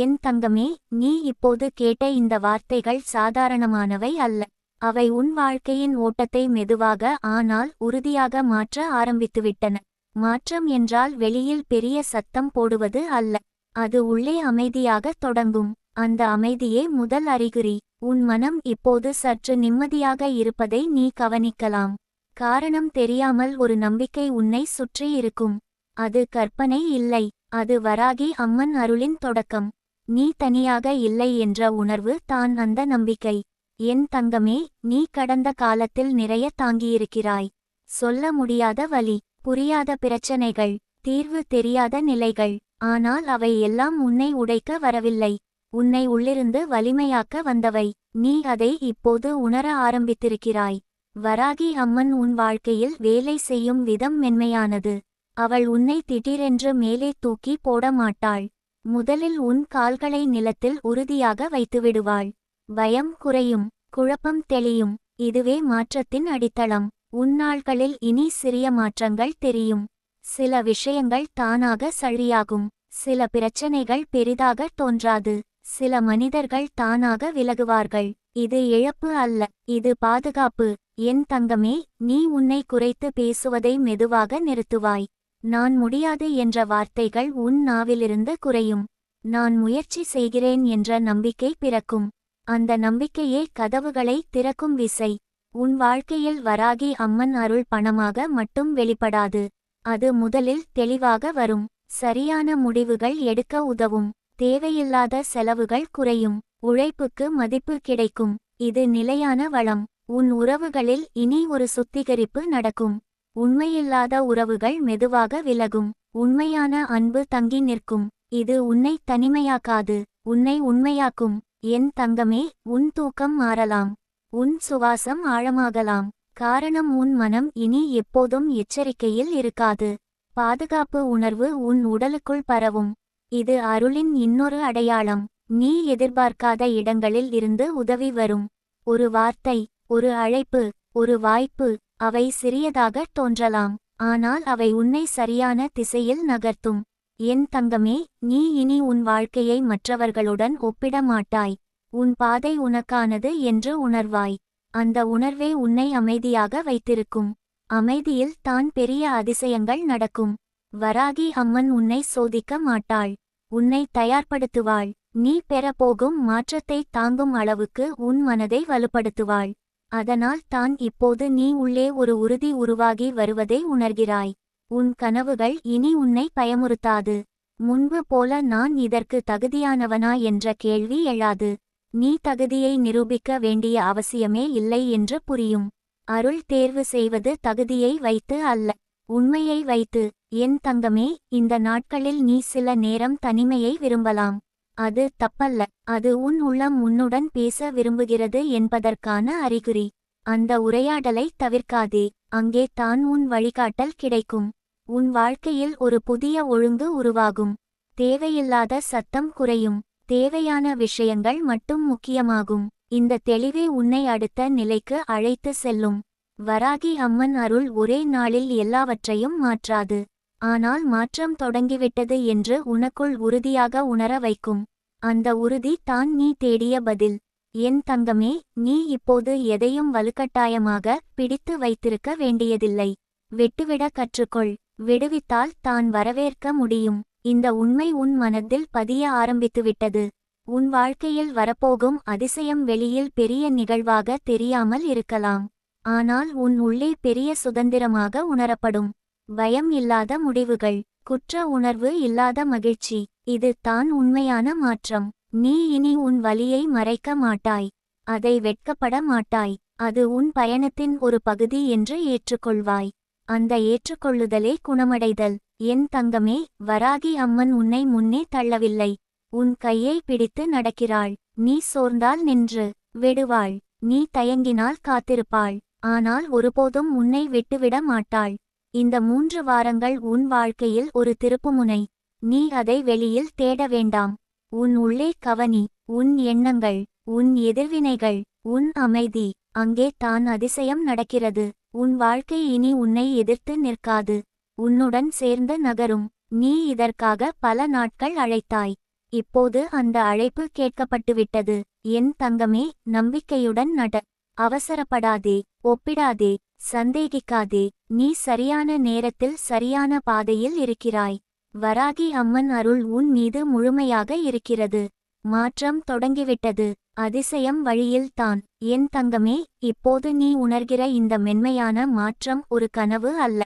என் தங்கமே நீ இப்போது கேட்ட இந்த வார்த்தைகள் சாதாரணமானவை அல்ல. அவை உன் வாழ்க்கையின் ஓட்டத்தை மெதுவாக ஆனால் உறுதியாக மாற்ற ஆரம்பித்துவிட்டன. மாற்றம் என்றால் வெளியில் பெரிய சத்தம் போடுவது அல்ல. அது உள்ளே அமைதியாக தொடங்கும். அந்த அமைதியே முதல் அறிகுறி. உன் மனம் இப்போது சற்று நிம்மதியாக இருப்பதை நீ கவனிக்கலாம். காரணம் தெரியாமல் ஒரு நம்பிக்கை உன்னை சுற்றி இருக்கும். அது கற்பனை இல்லை. அது வராகி அம்மன் அருளின் தொடக்கம். நீ தனியாக இல்லை என்ற உணர்வு தான் அந்த நம்பிக்கை. என் தங்கமே நீ கடந்த காலத்தில் நிறைய தாங்கியிருக்கிறாய். சொல்ல முடியாத வலி புரியாத பிரச்சனைகள் தீர்வு தெரியாத நிலைகள் ஆனால் அவை எல்லாம் உன்னை உடைக்க வரவில்லை. உன்னை உள்ளிருந்து வலிமையாக்க வந்தவை. நீ அதை இப்போது உணர ஆரம்பித்திருக்கிறாய். வராகி அம்மன் உன் வாழ்க்கையில் வேலை செய்யும் விதம் மென்மையானது. அவள் உன்னை திடீரென்று மேலே தூக்கி போட மாட்டாள். முதலில் உன் கால்களை நிலத்தில் உறுதியாக வைத்துவிடுவாள். பயம் குறையும் குழப்பம் தெளியும் இதுவே மாற்றத்தின் அடித்தளம். உன்னாள்களில் இனி சிறிய மாற்றங்கள் தெரியும். சில விஷயங்கள் தானாக சழியாகும் சில பிரச்சனைகள் பெரிதாக தோன்றாது. சில மனிதர்கள் தானாக விலகுவார்கள். இது இழப்பு அல்ல இது பாதுகாப்பு. என் தங்கமே நீ உன்னை குறைத்து பேசுவதை மெதுவாக நிறுத்துவாய். நான் முடியாது என்ற வார்த்தைகள் உன் நாவிலிருந்து குறையும். நான் முயற்சி செய்கிறேன் என்ற நம்பிக்கை பிறக்கும். அந்த நம்பிக்கையே கதவுகளை திறக்கும் விசை. உன் வாழ்க்கையில் வராகி அம்மன் அருள் பணமாக மட்டும் வெளிப்படாது. அது முதலில் தெளிவாக வரும். சரியான முடிவுகள் எடுக்க உதவும். தேவையில்லாத செலவுகள் குறையும். உழைப்புக்கு மதிப்பு கிடைக்கும். இது நிலையான வளம். உன் உறவுகளில் இனி ஒரு சுத்திகரிப்பு நடக்கும். உண்மையில்லாத உறவுகள் மெதுவாக விலகும். உண்மையான அன்பு தங்கி நிற்கும். இது உன்னை தனிமையாக்காது. உன்னை உண்மையாக்கும். என் தங்கமே உன் தூக்கம் மாறலாம். உன் சுவாசம் ஆழமாகலாம். காரணம் உன் மனம் இனி எப்போதும் எச்சரிக்கையில் இருக்காது. பாதுகாப்பு உணர்வு உன் உடலுக்குள் பரவும். இது அருளின் இன்னொரு அடையாளம். நீ எதிர்பார்க்காத இடங்களில் இருந்து உதவி வரும். ஒரு வார்த்தை ஒரு அழைப்பு ஒரு வாய்ப்பு அவை சிறியதாக தோன்றலாம் ஆனால் அவை உன்னை சரியான திசையில் நகர்த்தும். என் தங்கமே நீ இனி உன் வாழ்க்கையை மற்றவர்களுடன் ஒப்பிட மாட்டாய். உன் பாதை உனக்கானது என்று உணர்வாய். அந்த உணர்வே உன்னை அமைதியாக வைத்திருக்கும். அமைதியில் தான் பெரிய அதிசயங்கள் நடக்கும். வராகி அம்மன் உன்னை சோதிக்க மாட்டாள். உன்னை தயார்படுத்துவாள். நீ பெறப்போகும் மாற்றத்தை தாங்கும் அளவுக்கு உன் மனதை வலுப்படுத்துவாள். அதனால் தான் இப்போது நீ உள்ளே ஒரு உறுதி உருவாகி வருவதை உணர்கிறாய். உன் கனவுகள் இனி உன்னை பயமுறுத்தாது. முன்பு போல நான் இதற்கு தகுதியானவனா என்ற கேள்வி எழாது. நீ தகுதியை நிரூபிக்க வேண்டிய அவசியமே இல்லை என்று புரியும். அருள் தேர்வு செய்வது தகுதியை வைத்து அல்ல. உண்மையை வைத்து. என் தங்கமே இந்த நாட்களில் நீ சில நேரம் தனிமையை விரும்பலாம். அது தப்பல்ல. அது உன் உள்ளம் உன்னுடன் பேச விரும்புகிறது என்பதற்கான அறிகுறி. அந்த உரையாடலை தவிர்க்காதே. அங்கே தான் உன் வழிகாட்டல் கிடைக்கும். உன் வாழ்க்கையில் ஒரு புதிய ஒழுங்கு உருவாகும். தேவையில்லாத சத்தம் குறையும். தேவையான விஷயங்கள் மட்டும் முக்கியமாகும். இந்த தெளிவே உன்னை அடுத்த நிலைக்கு அழைத்து செல்லும். வராகி அம்மன் அருள் ஒரே நாளில் எல்லாவற்றையும் மாற்றாது. ஆனால் மாற்றம் தொடங்கிவிட்டது என்று உனக்குள் உறுதியாக உணர வைக்கும். அந்த உறுதி தான் நீ தேடிய பதில். என் தங்கமே நீ இப்போது எதையும் வலுக்கட்டாயமாக பிடித்து வைத்திருக்க வேண்டியதில்லை. விட்டுவிட கற்றுக்கொள். விடுவித்தால் தான் வரவேற்க முடியும். இந்த உண்மை உன் மனத்தில் பதிய ஆரம்பித்துவிட்டது. உன் வாழ்க்கையில் வரப்போகும் அதிசயம் வெளியில் பெரிய நிகழ்வாக தெரியாமல் இருக்கலாம். ஆனால் உன் உள்ளே பெரிய சுதந்திரமாக உணரப்படும். பயம் இல்லாத முடிவுகள் குற்ற உணர்வு இல்லாத மகிழ்ச்சி இது தான் உண்மையான மாற்றம். நீ இனி உன் வலியை மறைக்க மாட்டாய். அதை வெட்கப்பட மாட்டாய். அது உன் பயணத்தின் ஒரு பகுதி என்று ஏற்றுக்கொள்வாய். அந்த ஏற்றுக்கொள்ளுதலே குணமடைதல். என் தங்கமே வராகி அம்மன் உன்னை முன்னே தள்ளவில்லை. உன் கையை பிடித்து நடக்கிறாள். நீ சோர்ந்தால் நின்று விடுவாள். நீ தயங்கினால் காத்திருப்பாள். ஆனால் ஒருபோதும் உன்னை விட்டுவிட மாட்டாள். இந்த மூன்று வாரங்கள் உன் வாழ்க்கையில் ஒரு திருப்புமுனை. நீ அதை வெளியில் தேட வேண்டாம். உன் உள்ளே கவனி உன் எண்ணங்கள் உன் எதிர்வினைகள் உன் அமைதி அங்கே தான் அதிசயம் நடக்கிறது. உன் வாழ்க்கை இனி உன்னை எதிர்த்து நிற்காது. உன்னுடன் சேர்ந்து நகரும். நீ இதற்காக பல நாட்கள் அழைத்தாய். இப்போது அந்த அழைப்பு கேட்கப்பட்டுவிட்டது. என் தங்கமே நம்பிக்கையுடன் நட. அவசரப்படாதே ஒப்பிடாதே. சந்தேகிக்காதே நீ சரியான நேரத்தில் சரியான பாதையில் இருக்கிறாய். வராகி அம்மன் அருள் உன் மீது முழுமையாக இருக்கிறது. மாற்றம் தொடங்கிவிட்டது. அதிசயம் வழியில்தான் என் தங்கமே இப்போது நீ உணர்கிற இந்த மென்மையான மாற்றம் ஒரு கனவு அல்ல.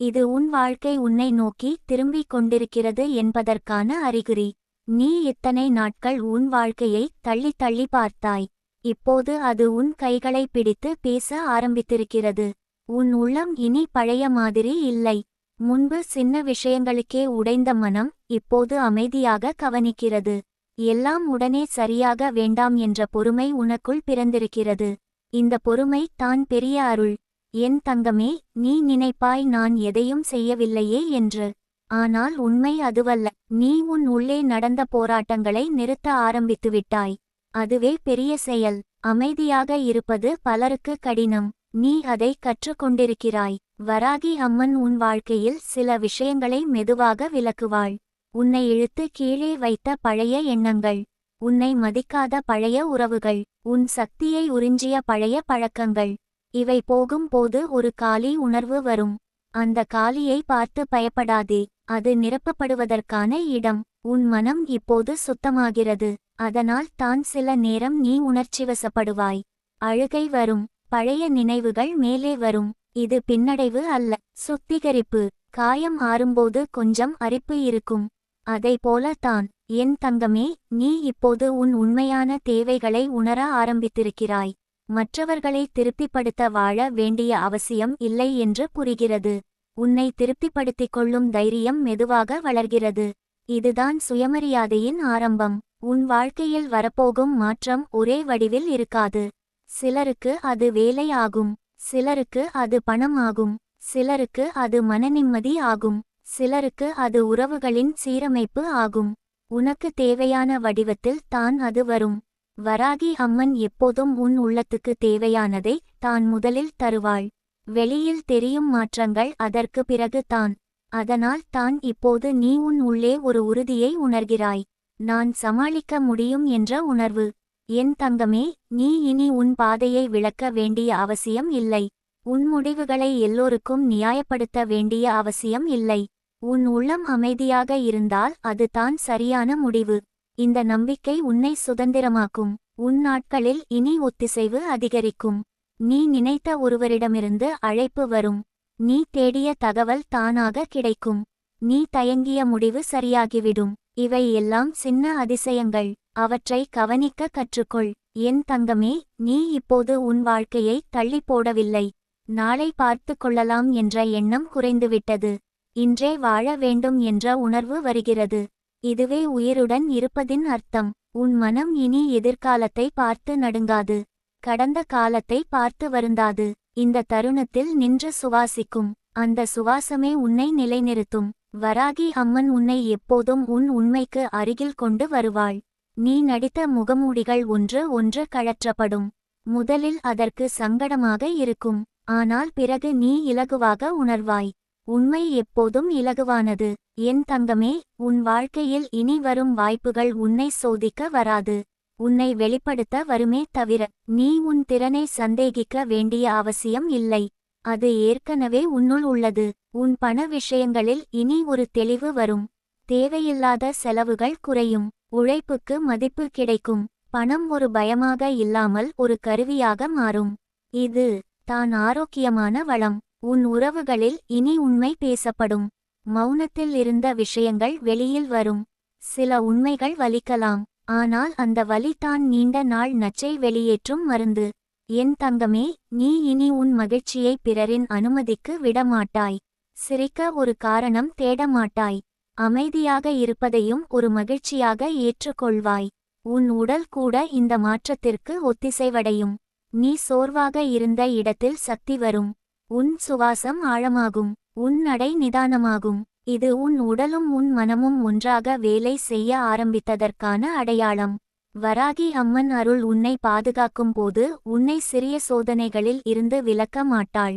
இது உன் வாழ்க்கை உன்னை நோக்கி திரும்பிக் கொண்டிருக்கிறது என்பதற்கான அறிகுறி. நீ இத்தனை நாட்கள் உன் வாழ்க்கையை தள்ளி தள்ளி பார்த்தாய்? இப்போது அது உன் கைகளை பிடித்து பேச ஆரம்பித்திருக்கிறது. உன் உள்ளம் இனி பழைய மாதிரி இல்லை. முன்பு சின்ன விஷயங்களுக்கே உடைந்த மனம் இப்போது அமைதியாக கவனிக்கிறது. எல்லாம் உடனே சரியாக வேண்டாம் என்ற பொறுமை உனக்குள் பிறந்திருக்கிறது. இந்த பொறுமை தான் பெரிய அருள். என் தங்கமே நீ நினைப்பாய் நான் எதையும் செய்யவில்லையே என்று. ஆனால் உண்மை அதுவல்ல. நீ உன் உள்ளே நடந்த போராட்டங்களை நிறுத்த ஆரம்பித்துவிட்டாய். அதுவே பெரிய செயல். அமைதியாக இருப்பது பலருக்கு கடினம். நீ அதை கற்றுக்கொண்டிருக்கிறாய். வராகி அம்மன் உன் வாழ்க்கையில் சில விஷயங்களை மெதுவாக விளக்குவாள். உன்னை இழுத்து கீழே வைத்த பழைய எண்ணங்கள். உன்னை மதிக்காத பழைய உறவுகள். உன் சக்தியை உறிஞ்சிய பழைய பழக்கங்கள். இவை போகும்போது ஒரு காலி உணர்வு வரும். அந்த காலியை பார்த்து பயப்படாதே. அது நிரப்பப்படுவதற்கான இடம். உன் மனம் இப்போது சுத்தமாகிறது. அதனால் தான் சில நேரம் நீ உணர்ச்சிவசப்படுவாய். அழுகை வரும் பழைய நினைவுகள் மேலே வரும் இது பின்னடைவு அல்ல. சுத்திகரிப்பு காயம் ஆறும்போது கொஞ்சம் அரிப்பு இருக்கும். அதை போல தான் என் தங்கமே நீ இப்போது உன் உண்மையான தேவைகளை உணர ஆரம்பித்திருக்கிறாய். மற்றவர்களை திருப்திப்படுத்த வாழ வேண்டிய அவசியம் இல்லை என்று புரிகிறது. உன்னை திருப்திப்படுத்திக் கொள்ளும் தைரியம் மெதுவாக வளர்கிறது. இதுதான் சுயமரியாதையின் ஆரம்பம். உன் வாழ்க்கையில் வரப்போகும் மாற்றம் ஒரே வடிவில் இருக்காது. சிலருக்கு அது வேலை ஆகும். சிலருக்கு அது பணம் ஆகும். சிலருக்கு அது மனநிம்மதி ஆகும். சிலருக்கு அது உறவுகளின் சீரமைப்பு ஆகும். உனக்கு தேவையான வடிவத்தில் தான் அது வரும். வராகி அம்மன் எப்போதும் உன் உள்ளத்துக்கு தேவையானதை தான் முதலில் தருவாள். வெளியில் தெரியும் மாற்றங்கள் அதற்கு பிறகு தான். அதனால் தான் இப்போது நீ உன் உள்ளே ஒரு உறுதியை உணர்கிறாய். நான் சமாளிக்க முடியும் என்ற உணர்வு. என் தங்கமே நீ இனி உன் பாதையை விளக்க வேண்டிய அவசியம் இல்லை. உன் முடிவுகளை எல்லோருக்கும் நியாயப்படுத்த வேண்டிய அவசியம் இல்லை. உன் உள்ளம் அமைதியாக இருந்தால் அது தான் சரியான முடிவு. இந்த நம்பிக்கை உன்னை சுதந்திரமாக்கும். உன் நாட்களில் இனி ஒத்திசைவு அதிகரிக்கும். நீ நினைத்த ஒருவரிடமிருந்து அழைப்பு வரும். நீ தேடிய தகவல் தானாக கிடைக்கும். நீ தயங்கிய முடிவு சரியாகிவிடும். இவை எல்லாம் சின்ன அதிசயங்கள். அவற்றை கவனிக்க கற்றுக்கொள். என் தங்கமே நீ இப்போது உன் வாழ்க்கையை தள்ளி போடவில்லை. நாளை பார்த்து கொள்ளலாம் என்ற எண்ணம் குறைந்துவிட்டது. இன்றே வாழ வேண்டும் என்ற உணர்வு வருகிறது. இதுவே உயிருடன் இருப்பதின் அர்த்தம். உன் மனம் இனி எதிர்காலத்தை பார்த்து நடுங்காது. கடந்த காலத்தை பார்த்து வருந்தாது. இந்த தருணத்தில் நின்று சுவாசிக்கும். அந்த சுவாசமே உன்னை நிலைநிறுத்தும். வராகி அம்மன் உன்னை எப்போதும் உன் உண்மைக்கு அருகில் கொண்டு வருவாள். நீ நடித்த முகமூடிகள் ஒன்று ஒன்று கழற்றப்படும். முதலில் அதற்கு சங்கடமாக இருக்கும். ஆனால் பிறகு நீ இலகுவாக உணர்வாய். உண்மை எப்போதும் இலகுவானது. என் தங்கமே உன் வாழ்க்கையில் இனி வரும் வாய்ப்புகள் உன்னை சோதிக்க வராது. உன்னை வெளிப்படுத்த வருமே தவிர நீ உன் திறனை சந்தேகிக்க வேண்டிய அவசியம் இல்லை. அது ஏற்கனவே உன்னுள் உள்ளது. உன் பண விஷயங்களில் இனி ஒரு தெளிவு வரும். தேவையில்லாத செலவுகள் குறையும். உழைப்புக்கு மதிப்பு கிடைக்கும். பணம் ஒரு பயமாக இல்லாமல் ஒரு கருவியாக மாறும். இது தான் ஆரோக்கியமான வளம். உன் உறவுகளில் இனி உண்மை பேசப்படும். மௌனத்தில் இருந்த விஷயங்கள் வெளியில் வரும். சில உண்மைகள் வலிக்கலாம். ஆனால் அந்த வலி தான் நீண்ட நாள் நச்சை வெளியேற்றும் மருந்து. என் தங்கமே நீ இனி உன் மகிழ்ச்சியை பிறரின் அனுமதிக்கு விடமாட்டாய். சிரிக்க ஒரு காரணம் தேடமாட்டாய். அமைதியாக இருப்பதையும் ஒரு மகிழ்ச்சியாக ஏற்றுக்கொள்வாய். உன் உடல் கூட இந்த மாற்றத்திற்கு ஒத்திசைவடையும். நீ சோர்வாக இருந்த இடத்தில் சக்தி வரும். உன் சுவாசம் ஆழமாகும். உன் நடை நிதானமாகும். இது உன் உடலும் உன் மனமும் ஒன்றாக வேலை செய்ய ஆரம்பித்ததற்கான அடையாளம். வராகி அம்மன் அருள் உன்னை பாதுகாக்கும் போது உன்னை சிறிய சோதனைகளில் இருந்து விலக்க மாட்டாள்.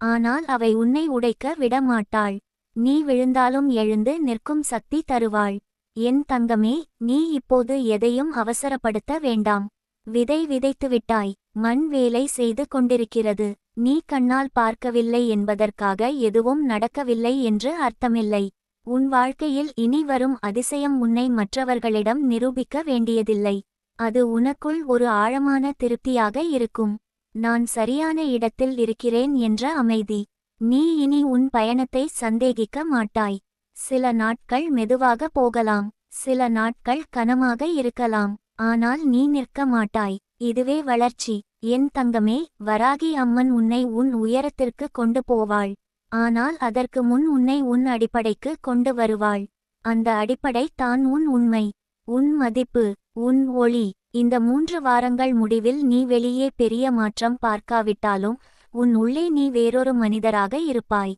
ஆனால் அவை உன்னை உடைக்க விட மாட்டாள். நீ விழுந்தாலும் எழுந்து நிற்கும் சக்தி தருவாள். என் தங்கமே நீ இப்போது எதையும் அவசரப்படுத்த வேண்டாம். விதை விதைத்துவிட்டாய் மண் வேலை செய்து கொண்டிருக்கிறது. நீ கண்ணால் பார்க்கவில்லை என்பதற்காக எதுவும் நடக்கவில்லை என்று அர்த்தமில்லை. உன் வாழ்க்கையில் இனி வரும் அதிசயம் உன்னை மற்றவர்களிடம் நிரூபிக்க வேண்டியதில்லை. அது உனக்குள் ஒரு ஆழமான திருப்தியாக இருக்கும். நான் சரியான இடத்தில் இருக்கிறேன் என்ற அமைதி. நீ இனி உன் பயணத்தை சந்தேகிக்க மாட்டாய். சில நாட்கள் மெதுவாக போகலாம். சில நாட்கள் கனமாக இருக்கலாம். ஆனால் நீ நிற்க மாட்டாய். இதுவே வளர்ச்சி. என் தங்கமே வராகி அம்மன் உன்னை உன் உயரத்திற்கு கொண்டு போவாள். ஆனால் அதற்கு முன் உன்னை உன் அடிப்படைக்கு கொண்டு வருவாள். அந்த அடிப்படை தான் உன் உண்மை. உன் மதிப்பு உன் ஒளி. இந்த மூன்று வாரங்கள் முடிவில் நீ வெளியே பெரிய மாற்றம் பார்க்காவிட்டாலும் உன் உள்ளே நீ வேறொரு மனிதராக இருப்பாய்.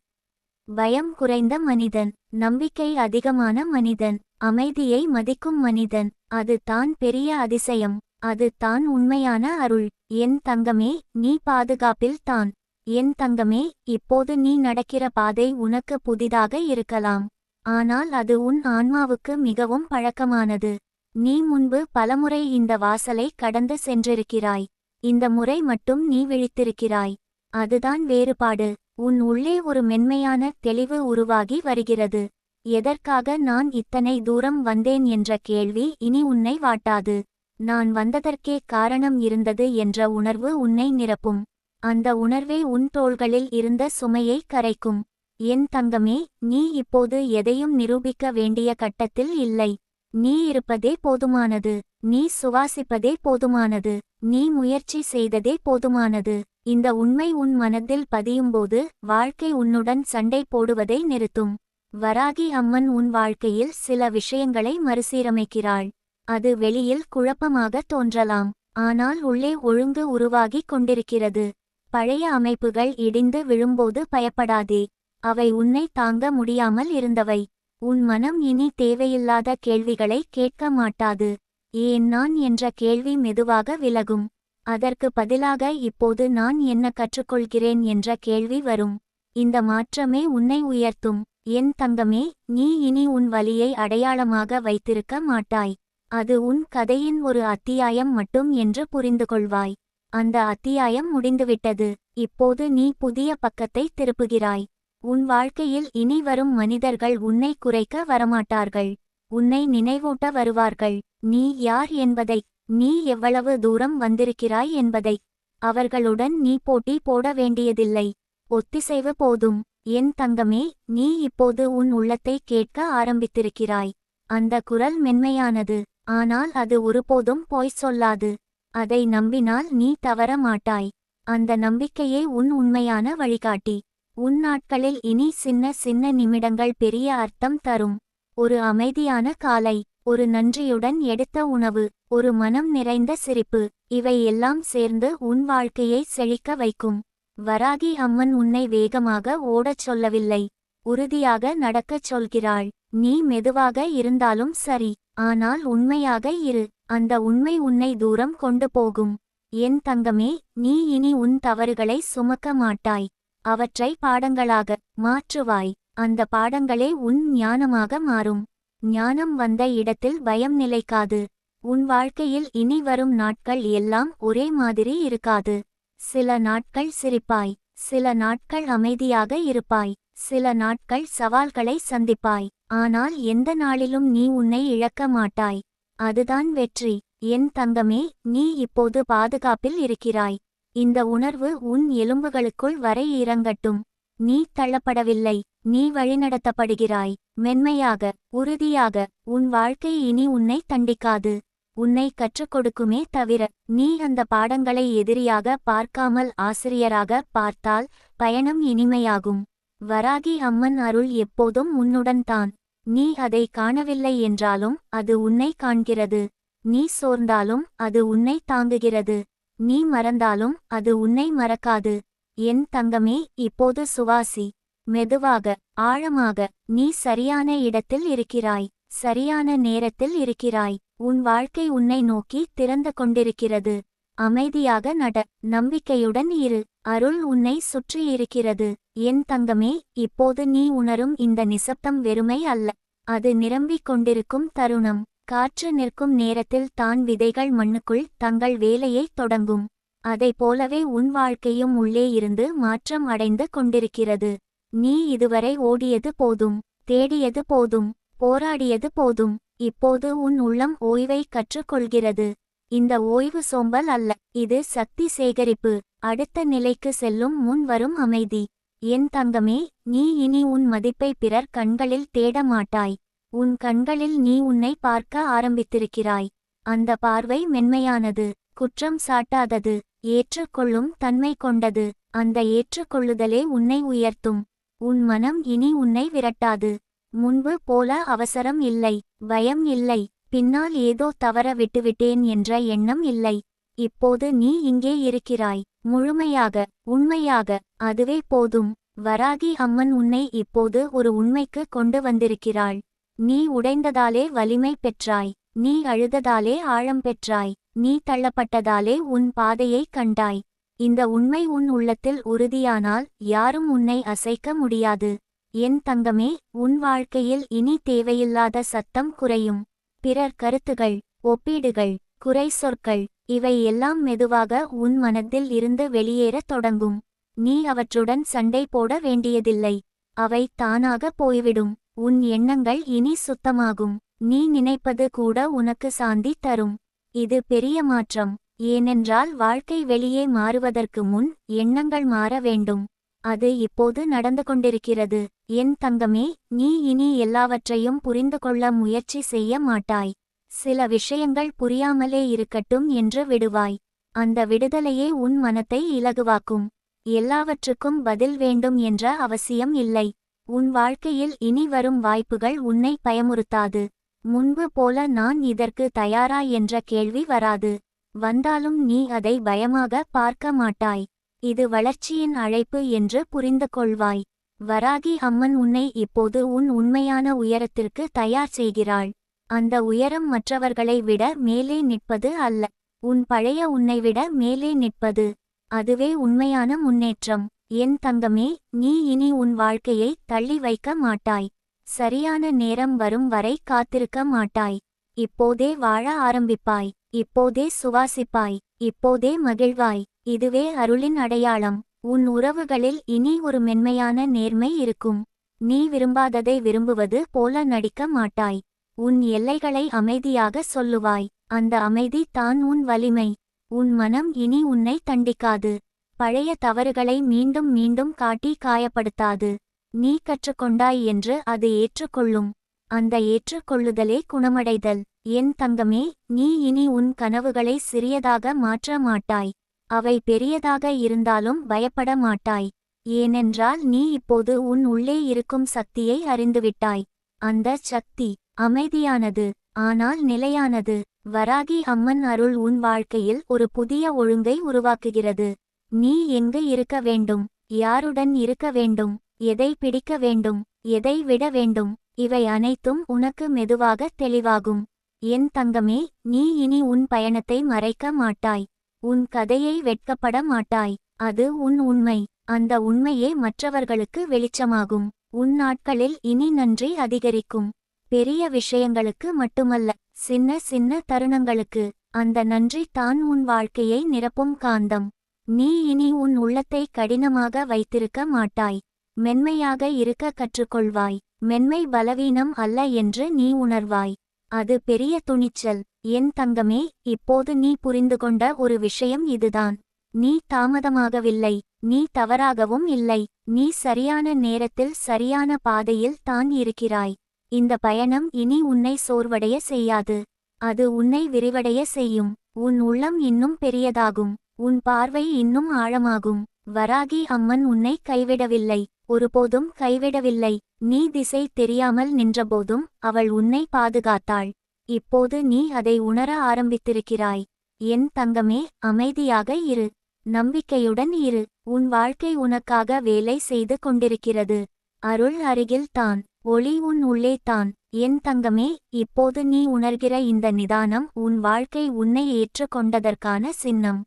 பயம் குறைந்த மனிதன். நம்பிக்கை அதிகமான மனிதன். அமைதியை மதிக்கும் மனிதன். அது தான் பெரிய அதிசயம். அது தான் உண்மையான அருள். என் தங்கமே நீ பாதுகாப்பில் தான். என் தங்கமே இப்போது நீ நடக்கிற பாதை உனக்கு புதிதாக இருக்கலாம். ஆனால் அது உன் ஆன்மாவுக்கு மிகவும் பழக்கமானது. நீ முன்பு பலமுறை இந்த வாசலை கடந்து சென்றிருக்கிறாய். இந்த முறை மட்டும் நீ விழித்திருக்கிறாய். அதுதான் வேறுபாடு. உன் உள்ளே ஒரு மென்மையான தெளிவு உருவாகி வருகிறது. எதற்காக நான் இத்தனை தூரம் வந்தேன் என்ற கேள்வி இனி உன்னை வாட்டாது. நான் வந்ததற்கே காரணம் இருந்தது என்ற உணர்வு உன்னை நிரப்பும். அந்த உணர்வே உன் தோள்களில் இருந்த சுமையை கரைக்கும். என் தங்கமே நீ இப்போது எதையும் நிரூபிக்க வேண்டிய கட்டத்தில் இல்லை. நீ இருப்பதே போதுமானது. நீ சுவாசிப்பதே போதுமானது. நீ முயற்சி செய்ததே போதுமானது. இந்த உண்மை உன் மனதில் பதியும்போது வாழ்க்கை உன்னுடன் சண்டை போடுவதை நிறுத்தும். வராகி அம்மன் உன் வாழ்க்கையில் சில விஷயங்களை மறுசீரமைக்கிறாள். அது வெளியில் குழப்பமாக தோன்றலாம். ஆனால் உள்ளே ஒழுங்கு உருவாகிக் கொண்டிருக்கிறது. பழைய அமைப்புகள் இடிந்து விழும்போது பயப்படாதே. அவை உன்னை தாங்க முடியாமல் இருந்தவை. உன் மனம் இனி தேவையில்லாத கேள்விகளை கேட்க மாட்டாது. ஏன் நான் என்ற கேள்வி மெதுவாக விலகும். அதற்கு பதிலாக இப்போது நான் என்ன கற்றுக்கொள்கிறேன் என்ற கேள்வி வரும். இந்த மாற்றமே உன்னை உயர்த்தும். என் தங்கமே நீ இனி உன் வலியை அடையாளமாக வைத்திருக்க மாட்டாய். அது உன் கதையின் ஒரு அத்தியாயம் மட்டும் என்று புரிந்து கொள்வாய் அந்த அத்தியாயம் முடிந்துவிட்டது. இப்போது நீ புதிய பக்கத்தை திருப்புகிறாய். உன் வாழ்க்கையில் இனி வரும் மனிதர்கள் உன்னை குறைக்க வரமாட்டார்கள். உன்னை நினைவூட்ட வருவார்கள். நீ யார் என்பதை நீ எவ்வளவு தூரம் வந்திருக்கிறாய் என்பதை. அவர்களுடன் நீ போட்டி போட வேண்டியதில்லை. ஒத்திசைவு போதும். என் தங்கமே நீ இப்போது உன் உள்ளத்தை கேட்க ஆரம்பித்திருக்கிறாய். அந்த குரல் மென்மையானது. ஆனால் அது ஒருபோதும் பொய் சொல்லாது. அதை நம்பினால் நீ தவற மாட்டாய். அந்த நம்பிக்கையே உன் உண்மையான வழிகாட்டி. உன் நாட்களில் இனி சின்ன சின்ன நிமிடங்கள் பெரிய அர்த்தம் தரும். ஒரு அமைதியான காலை ஒரு நன்றியுடன் எடுத்த உணவு ஒரு மனம் நிறைந்த சிரிப்பு இவை எல்லாம் சேர்ந்து உன் வாழ்க்கையை செழிக்க வைக்கும். வராகி அம்மன் உன்னை வேகமாக ஓடச் சொல்லவில்லை. உறுதியாக நடக்கச் சொல்கிறாள். நீ மெதுவாக இருந்தாலும் சரி ஆனால் உண்மையாக இரு. அந்த உண்மை உன்னை தூரம் கொண்டு போகும். என் தங்கமே நீ இனி உன் தவறுகளை சுமக்க மாட்டாய். அவற்றை பாடங்களாக மாற்றுவாய். அந்த பாடங்களே உன் ஞானமாக மாறும். ஞானம் வந்த இடத்தில் பயம் நிலைக்காது. உன் வாழ்க்கையில் இனி வரும் நாட்கள் எல்லாம் ஒரே மாதிரி இருக்காது. சில நாட்கள் சிரிப்பாய். சில நாட்கள் அமைதியாக இருப்பாய். சில நாட்கள் சவால்களை சந்திப்பாய். ஆனால் எந்த நாளிலும் நீ உன்னை இழக்க மாட்டாய். அதுதான் வெற்றி. என் தங்கமே நீ இப்போது பாதுகாப்பில் இருக்கிறாய். இந்த உணர்வு உன் எலும்புகளுக்குள் வரை இறங்கட்டும். நீ தள்ளப்படவில்லை. நீ வழிநடத்தப்படுகிறாய். மென்மையாக உறுதியாக உன் வாழ்க்கை இனி உன்னை தண்டிக்காது. உன்னை கற்றுக் கொடுக்குமே தவிர நீ அந்த பாடங்களை எதிரியாக பார்க்காமல் ஆசிரியராக பார்த்தால் பயணம் இனிமையாகும். வராகி அம்மன் அருள் எப்போதும் உன்னுடன் தான். நீ அதை காணவில்லை என்றாலும் அது உன்னை காண்கிறது. நீ சோர்ந்தாலும் அது உன்னை தாங்குகிறது. நீ மறந்தாலும் அது உன்னை மறக்காது. என் தங்கமே இப்போது சுவாசி. மெதுவாக ஆழமாக நீ சரியான இடத்தில் இருக்கிறாய். சரியான நேரத்தில் இருக்கிறாய். உன் வாழ்க்கை உன்னை நோக்கி திறந்து கொண்டிருக்கிறது. அமைதியாக நட நம்பிக்கையுடன் இரு. அருள் உன்னை சுற்றியிருக்கிறது என் தங்கமே இப்போது நீ உணரும் இந்த நிசப்தம் வெறுமை அல்ல. அது நிரம்பிக் கொண்டிருக்கும் தருணம். காற்று நிற்கும் நேரத்தில் தான் விதைகள் மண்ணுக்குள் தங்கள் வேலையைத் தொடங்கும். அதைப் போலவே உன் வாழ்க்கையும் உள்ளே இருந்து மாற்றம் அடைந்து கொண்டிருக்கிறது. நீ இதுவரை ஓடியது போதும் தேடியது போதும் போராடியது போதும். இப்போது உன் உள்ளம் ஓய்வை கற்றுக்கொள்கிறது. இந்த ஓய்வு சோம்பல் அல்ல இது சக்தி சேகரிப்பு. அடுத்த நிலைக்கு செல்லும் முன் வரும் அமைதி. என் தங்கமே நீ இனி உன் மதிப்பை பிறர் கண்களில் தேட மாட்டாய். உன் கண்களில் நீ உன்னை பார்க்க ஆரம்பித்திருக்கிறாய். அந்த பார்வை மென்மையானது குற்றம் சாட்டாதது ஏற்றுக்கொள்ளும் தன்மை கொண்டது. அந்த ஏற்றுக்கொள்ளுதலே உன்னை உயர்த்தும். உன் மனம் இனி உன்னை விரட்டாது. முன்பு போல அவசரம் இல்லை பயம் இல்லை. பின்னால் ஏதோ தவற விட்டுவிட்டேன் என்ற எண்ணம் இல்லை. இப்போது நீ இங்கே இருக்கிறாய். முழுமையாக உண்மையாக அதுவே போதும். வராகி அம்மன் உன்னை இப்போது ஒரு உண்மைக்கு கொண்டு வந்திருக்கிறாள். நீ உடைந்ததாலே வலிமை பெற்றாய். நீ அழுததாலே ஆழம் பெற்றாய். நீ தள்ளப்பட்டதாலே உன் பாதையை கண்டாய். இந்த உண்மை உன் உள்ளத்தில் உறுதியானால் யாரும் உன்னை அசைக்க முடியாது. என் தங்கமே உன் வாழ்க்கையில் இனி தேவையில்லாத சத்தம் குறையும். பிறர் கருத்துகள் ஒப்பீடுகள் குறை சொற்கள் இவை எல்லாம் மெதுவாக உன் மனத்தில் இருந்து வெளியேறத் தொடங்கும். நீ அவற்றுடன் சண்டை போட வேண்டியதில்லை. அவை தானாக போய்விடும். உன் எண்ணங்கள் இனி சுத்தமாகும். நீ நினைப்பது கூட உனக்கு சாந்தி தரும். இது பெரிய மாற்றம். ஏனென்றால் வாழ்க்கை வெளியே மாறுவதற்கு முன் எண்ணங்கள் மாற வேண்டும். அது இப்போது நடந்து கொண்டிருக்கிறது. என் தங்கமே நீ இனி எல்லாவற்றையும் புரிந்து கொள்ள முயற்சி செய்ய மாட்டாய். சில விஷயங்கள் புரியாமலே இருக்கட்டும் என்று விடுவாய். அந்த விடுதலையே உன் மனத்தை இலகுவாக்கும். எல்லாவற்றுக்கும் பதில் வேண்டும் என்ற அவசியம் இல்லை. உன் வாழ்க்கையில் இனி வரும் வாய்ப்புகள் உன்னை பயமுறுத்தாது. முன்பு போல நான் இதற்கு தயாரா என்ற கேள்வி வராது. வந்தாலும் நீ அதை பயமாக பார்க்க மாட்டாய். இது வளர்ச்சியின் அழைப்பு என்று புரிந்து கொள்வாய். வராகி அம்மன் உன்னை இப்போது உன் உண்மையான உயரத்திற்கு தயார் செய்கிறாள். அந்த உயரம் மற்றவர்களை விட மேலே நிற்பது அல்ல. உன் பழைய உன்னை விட மேலே நிற்பது. அதுவே உண்மையான முன்னேற்றம். என் தங்கமே நீ இனி உன் வாழ்க்கையை தள்ளி வைக்க மாட்டாய். சரியான நேரம் வரும் வரை காத்திருக்க மாட்டாய். இப்போதே வாழ ஆரம்பிப்பாய். இப்போதே சுவாசிப்பாய். இப்போதே மகிழ்வாய். இதுவே அருளின் அடையாளம். உன் உறவுகளில் இனி ஒரு மென்மையான நேர்மை இருக்கும். நீ விரும்பாததை விரும்புவது போல நடிக்க மாட்டாய். உன் எல்லைகளை அமைதியாக சொல்லுவாய். அந்த அமைதி தான் உன் வலிமை. உன் மனம் இனி உன்னை தண்டிக்காது. பழைய தவறுகளை மீண்டும் மீண்டும் காட்டி காயப்படுத்தாது. நீ கற்றுக்கொண்டாய் என்று அது ஏற்றுக்கொள்ளும். அந்த ஏற்றுக்கொள்ளுதலே குணமடைதல். என் தங்கமே நீ இனி உன் கனவுகளை சிறியதாக மாற்ற மாட்டாய். அவை பெரியதாக இருந்தாலும் பயப்பட மாட்டாய். ஏனென்றால் நீ இப்போது உன் உள்ளே இருக்கும் சக்தியை அறிந்துவிட்டாய். அந்த சக்தி அமைதியானது ஆனால் நிலையானது. வராகி அம்மன் அருள் உன் வாழ்க்கையில் ஒரு புதிய ஒழுங்கை உருவாக்குகிறது. நீ எங்கு இருக்க வேண்டும்? யாருடன் இருக்க வேண்டும்? எதை பிடிக்க வேண்டும்? எதை விட வேண்டும்? இவை அனைத்தும் உனக்கு மெதுவாக தெளிவாகும். என் தங்கமே நீ இனி உன் பயணத்தை மறைக்க மாட்டாய். உன் கதையை வெட்கப்பட மாட்டாய். அது உன் உண்மை. அந்த உண்மையே மற்றவர்களுக்கு வெளிச்சமாகும். உன் நாட்களில் இனி நன்றி அதிகரிக்கும். பெரிய விஷயங்களுக்கு மட்டுமல்ல சின்ன சின்ன தருணங்களுக்கு. அந்த நன்றி தான் உன் வாழ்க்கையை நிரப்பும் காந்தம். நீ இனி உன் உள்ளத்தை கடினமாக வைத்திருக்க மாட்டாய். மென்மையாக இருக்க கற்றுக்கொள்வாய். மென்மை பலவீனம் அல்ல என்று நீ உணர்வாய். அது பெரிய துணிச்சல். என் தங்கமே இப்போது நீ புரிந்து கொண்ட ஒரு விஷயம் இதுதான். நீ தாமதமாகவில்லை. நீ தவறாகவும் இல்லை. நீ சரியான நேரத்தில் சரியான பாதையில் தான் இருக்கிறாய். இந்த பயணம் இனி உன்னை சோர்வடைய செய்யாது. அது உன்னை விரிவடைய செய்யும். உன் உள்ளம் இன்னும் பெரியதாகும். உன் பார்வை இன்னும் ஆழமாகும். வராகி அம்மன் உன்னை கைவிடவில்லை. ஒருபோதும் கைவிடவில்லை. நீ திசை தெரியாமல் நின்றபோதும் அவள் உன்னை பாதுகாத்தாள். இப்போது நீ அதை உணர ஆரம்பித்திருக்கிறாய். என் தங்கமே அமைதியாக இரு. நம்பிக்கையுடன் இரு. உன் வாழ்க்கை உனக்காக வேலை செய்து கொண்டிருக்கிறது. அருள் அருகில் தான். ஒளி உன் உள்ளே தான். என் தங்கமே இப்போது நீ உணர்கிற இந்த நிதானம் உன் வாழ்க்கை உன்னை ஏற்றுக்கொண்டதற்கான சின்னம்.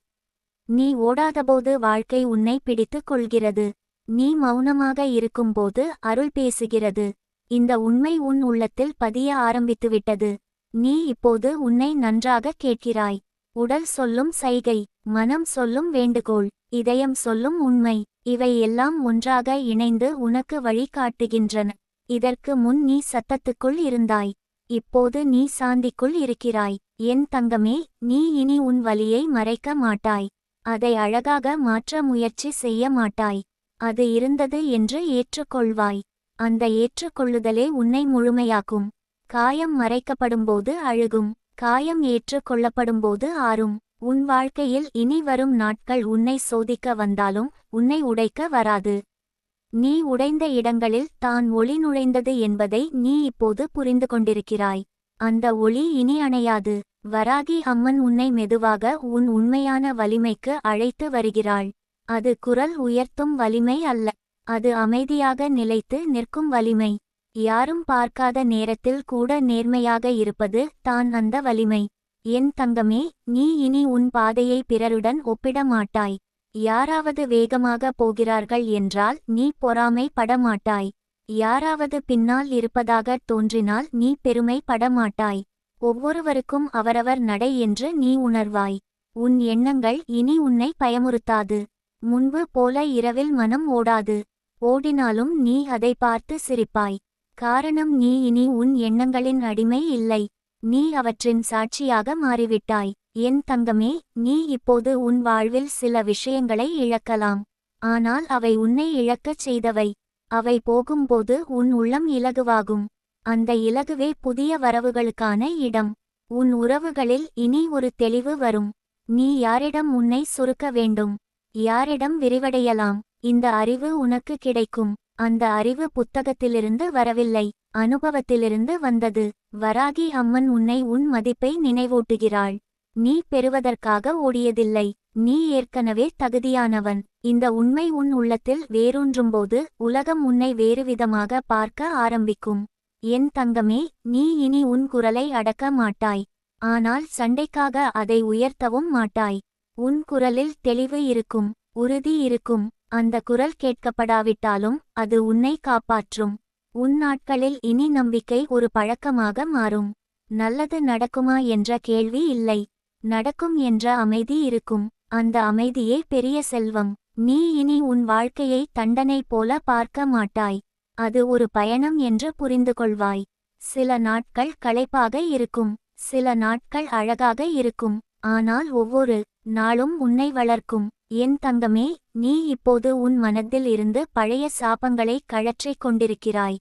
நீ ஓடாதபோது வாழ்க்கை உன்னை பிடித்துக் கொள்கிறது. நீ மௌனமாக இருக்கும்போது அருள் பேசுகிறது. இந்த உண்மை உன் உள்ளத்தில் பதிய ஆரம்பித்துவிட்டது. நீ இப்போது உன்னை நன்றாக கேட்கிறாய். உடல் சொல்லும் சைகை மனம் சொல்லும் வேண்டுகோள் இதயம் சொல்லும் உண்மை இவை எல்லாம் ஒன்றாக இணைந்து உனக்கு வழி காட்டுகின்றன இதற்கு முன் நீ சத்தத்துக்குள் இருந்தாய். இப்போது நீ சாந்திக்குள் இருக்கிறாய். என் தங்கமே நீ இனி உன் வலியை மறைக்க மாட்டாய். அதை அழகாக மாற்ற முயற்சி செய்ய மாட்டாய். அது இருந்தது என்று ஏற்றுக்கொள்வாய். அந்த ஏற்றுக்கொள்ளுதலே உன்னை முழுமையாக்கும். காயம் மறைக்கப்படும்போது அழுகும். காயம் ஏற்றுக்கொள்ளப்படும்போது ஆறும். உன் வாழ்க்கையில் இனி வரும் நாட்கள் உன்னை சோதிக்க வந்தாலும் உன்னை உடைக்க வராது. நீ உடைந்த இடங்களில் தான் ஒளி நுழைந்தது என்பதை நீ இப்போது புரிந்து கொண்டிருக்கிறாய். அந்த ஒளி இனி அணையாது. வராகி அம்மன் உன்னை மெதுவாக உன் உண்மையான வலிமைக்கு அழைத்து வருகிறாள். அது குரல் உயர்த்தும் வலிமை அல்ல. அது அமைதியாக நிலைத்து நிற்கும் வலிமை. யாரும் பார்க்காத நேரத்தில் கூட நேர்மையாக இருப்பது தான் அந்த வலிமை. என் தங்கமே நீ இனி உன் பாதையை பிறருடன் ஒப்பிட மாட்டாய். யாராவது வேகமாக போகிறார்கள் என்றால் நீ பொறாமை படமாட்டாய். யாராவது பின்னால் இருப்பதாக தோன்றினால் நீ பெருமை படமாட்டாய். ஒவ்வொருவருக்கும் அவரவர் நடை என்று நீ உணர்வாய். உன் எண்ணங்கள் இனி உன்னை பயமுறுத்தாது. முன்பு போல இரவில் மனம் ஓடாது. ஓடினாலும் நீ அதை பார்த்து சிரிப்பாய். காரணம் நீ இனி உன் எண்ணங்களின் அடிமை இல்லை. நீ அவற்றின் சாட்சியாக மாறிவிட்டாய். என் தங்கமே நீ இப்போது உன் வாழ்வில் சில விஷயங்களை இழக்கலாம். ஆனால் அவை உன்னை இழக்கச் செய்தவை. அவை போகும்போது உன் உள்ளம் இலகுவாகும். அந்த இலகுவே புதிய வரவுகளுக்கான இடம். உன் உறவுகளில் இனி ஒரு தெளிவு வரும். நீ யாரிடம் உன்னை சுருக்க வேண்டும்? யாரிடம் விரிவடையலாம்? இந்த அறிவு உனக்கு கிடைக்கும். அந்த அறிவு புத்தகத்திலிருந்து வரவில்லை. அனுபவத்திலிருந்து வந்தது. வராகி அம்மன் உன்னை உன் மதிப்பை நினைவூட்டுகிறாள். நீ பெறுவதற்காக ஓடியதில்லை. நீ ஏற்கனவே தகுதியானவன். இந்த உண்மை உன் உள்ளத்தில் வேரூன்றும்போது உலகம் உன்னை வேறுவிதமாக பார்க்க ஆரம்பிக்கும். என் தங்கமே நீ இனி உன் குரலை அடக்க மாட்டாய். ஆனால் சண்டைக்காக அதை உயர்த்தவும் மாட்டாய். உன் குரலில் தெளிவு இருக்கும் உறுதி இருக்கும். அந்த குரல் கேட்கப்படாவிட்டாலும் அது உன்னை காப்பாற்றும். உன் நாட்களில் இனி நம்பிக்கை ஒரு பழக்கமாக மாறும். நல்லது நடக்குமா என்ற கேள்வி இல்லை. நடக்கும் என்ற அமைதி இருக்கும். அந்த அமைதியே பெரிய செல்வம். நீ இனி உன் வாழ்க்கையை தண்டனை போல பார்க்க மாட்டாய். அது ஒரு பயணம் என்று புரிந்து கொள்வாய் சில நாட்கள் களைப்பாக இருக்கும். சில நாட்கள் அழகாக இருக்கும். ஆனால் ஒவ்வொரு நாளும் உன்னை வளர்க்கும். என் தங்கமே நீ இப்போது உன் மனத்தில் இருந்து பழைய சாபங்களை கழற்றிக் கொண்டிருக்கிறாய்.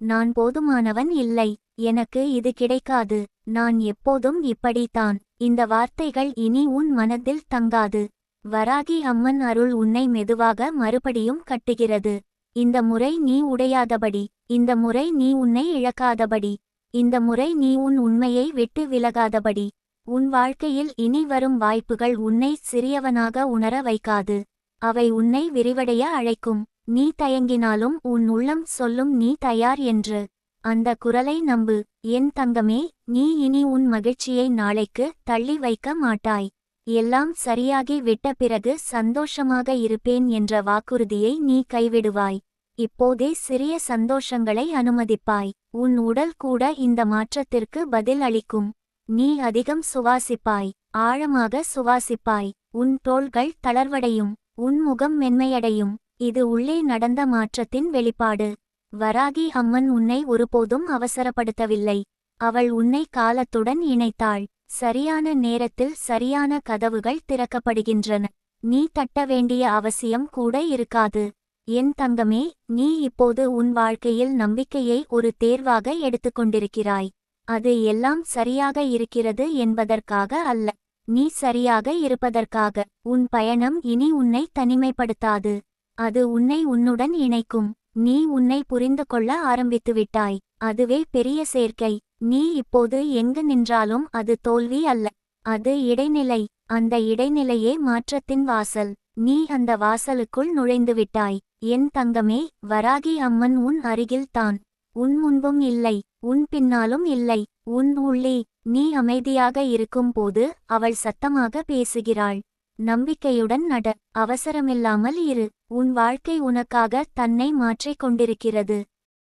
நான் போதுமானவன் இல்லை. எனக்கு இது கிடைக்காது. நான் எப்போதும் இப்படித்தான். இந்த வார்த்தைகள் இனி உன் மனதில் தங்காது. வராகி அம்மன் அருள் உன்னை மெதுவாக மறுபடியும் கட்டுகிறது. இந்த முறை நீ உடையாதபடி. இந்த முறை நீ உன்னை இழக்காதபடி. இந்த முறை நீ உன் உண்மையை விட்டு விலகாதபடி. உன் வாழ்க்கையில் இனி வரும் வாய்ப்புகள் உன்னை சிறியவனாக உணர வைக்காது. அவை உன்னை விரிவடைய அழைக்கும். நீ தயங்கினாலும் உன் உள்ளம் சொல்லும் நீ தயார் என்று. அந்த குரலை நம்பு. என் தங்கமே நீ இனி உன் மகிழ்ச்சியை நாளைக்கு தள்ளி வைக்க மாட்டாய். எல்லாம் சரியாகி விட்ட பிறகு சந்தோஷமாக இருப்பேன் என்ற வாக்குறுதியை நீ கைவிடுவாய். இப்போதே சிறிய சந்தோஷங்களை அனுமதிப்பாய். உன் உடல் கூட இந்த மாற்றத்திற்கு பதில் அளிக்கும் நீ அதிகம் சுவாசிப்பாய். ஆழமாக சுவாசிப்பாய். உன் தோள்கள் தளர்வடையும். உன் முகம் மென்மையடையும். இது உள்ளே நடந்த மாற்றத்தின் வெளிப்பாடு. வராகி அம்மன் உன்னை ஒருபோதும் அவசரப்படுத்தவில்லை. அவள் உன்னை காலத்துடன் இணைத்தாள். சரியான நேரத்தில் சரியான கதவுகள் திறக்கப்படுகின்றன. நீ தட்ட வேண்டிய அவசியம் கூட இருக்காது. என் தங்கமே நீ இப்போது உன் வாழ்க்கையில் நம்பிக்கையை ஒரு தேர்வாக எடுத்துக்கொண்டிருக்கிறாய். அது எல்லாம் சரியாக இருக்கிறது என்பதற்காக அல்ல. நீ சரியாக இருப்பதற்காக. உன் பயணம் இனி உன்னை தனிமைப்படுத்தாது. அது உன்னை உன்னுடன் இணைக்கும். நீ உன்னை புரிந்து கொள்ள ஆரம்பித்துவிட்டாய் அதுவே பெரிய சேர்க்கை. நீ இப்போது எங்கு நின்றாலும் அது தோல்வி அல்ல. அது இடைநிலை. அந்த இடைநிலையே மாற்றத்தின் வாசல். நீ அந்த வாசலுக்குள் நுழைந்துவிட்டாய் என் தங்கமே வராகி அம்மன் உன் அருகில்தான் உன் முன்பும் இல்லை. உன் பின்னாலும் இல்லை. உன் உள்ளே. நீ அமைதியாக இருக்கும்போது அவள் சத்தமாக பேசுகிறாள். நம்பிக்கையுடன் நட அவசரமில்லாமல் இரு. உன் வாழ்க்கை உனக்காக தன்னை மாற்றிக் கொண்டிருக்கிறது